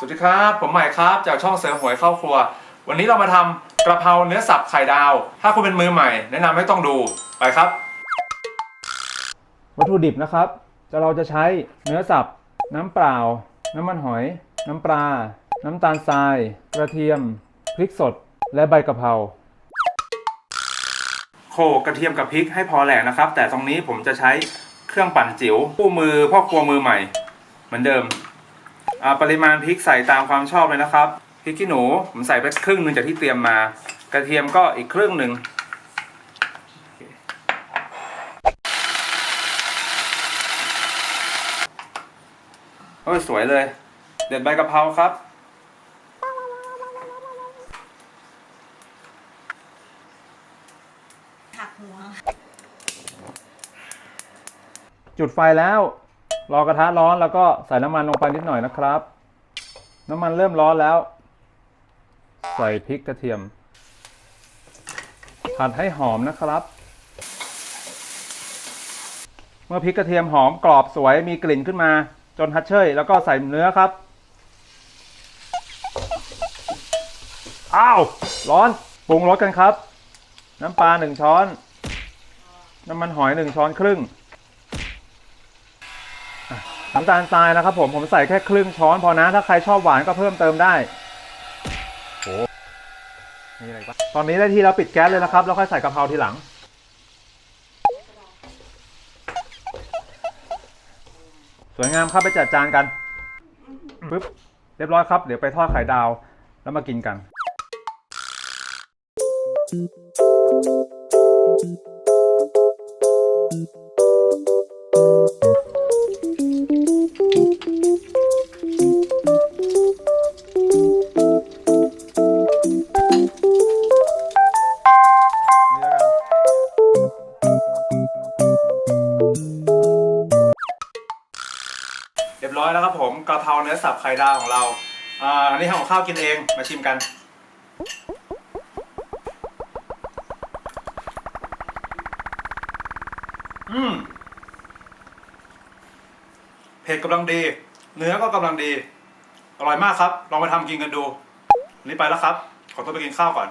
วัสดีครับ ผมใหม่ครับ จากช่องเสือหวยเข้าครัว วันนี้เรามาทำกระเพราเนื้อสับไข่ดาว ถ้าคุณเป็นมือใหม่ แนะนำให้ต้องดู ไปครับ วัตถุดิบนะครับจะเราจะใช้เนื้อสับ น้ำเปล่า น้ำมันหอย น้ำปลา น้ำตาลทราย กระเทียม พริกสด และใบกะเพราโขลกกระเทียมกับพริกให้พอแหลกนะครับ แต่ตรงนี้ผมจะใช้เครื่องปั่นจิ๋วผู้มือพ่อครัวมือใหม่ เหมือนเดิมอ่า ปริมาณพริกใส่ตามความชอบเลยนะครับพริกขี้หนูผมใส่ไปครึ่งหนึ่งจากที่เตรียมมา กระเทียมก็อีกครึ่งหนึ่งโอ้ยสวยเลย เด็ดใบกะเพราครับหักหัว จุดไฟแล้ว รอกระทะร้อนแล้วก็ใส่น้ำมันลงไปนิดหน่อยนะครับ น้ำมันเริ่มร้อนแล้ว ใส่พริกกระเทียม ผัดให้หอมนะครับ เมื่อพริกกระเทียมหอมกรอบสวยมีกลิ่นขึ้นมา จนฮัดเชยแล้วก็ใส่เนื้อครับ อ้าว ร้อนปรุงรสกันครับ น้ำปลาหนึ่งช้อน น้ำมันหอยหนึ่งช้อนครึ่ง น้ำตาลทรายนะครับผมผมใส่แค่ครึ่งช้อนพอนะถ้าใครชอบหวานก็เพิ่มเติมได้โอ้มีอะไรปะตอนนี้ได้ที่แล้วปิดแก๊สเลยนะครับ แล้วค่อยใส่กะเพราทีหลัง สวยงามครับไปจัดจานกันปึ๊บเรียบร้อยครับ เดี๋ยวไปทอดไข่ดาว แล้วมากินกันนี่ ร้อยแล้วครับผมกะเพราเนื้อสับไข่ดาวของเราอ่าอันนี้ทำกับข้าวกินเองมาชิมกันอืมเผ็ดกำลังดี เนื้อก็กำลังดี อร่อยมากครับ ลองไปทำกินกันดู วันนี้ไปแล้วครับ ขอตัวไปกินข้าวก่อน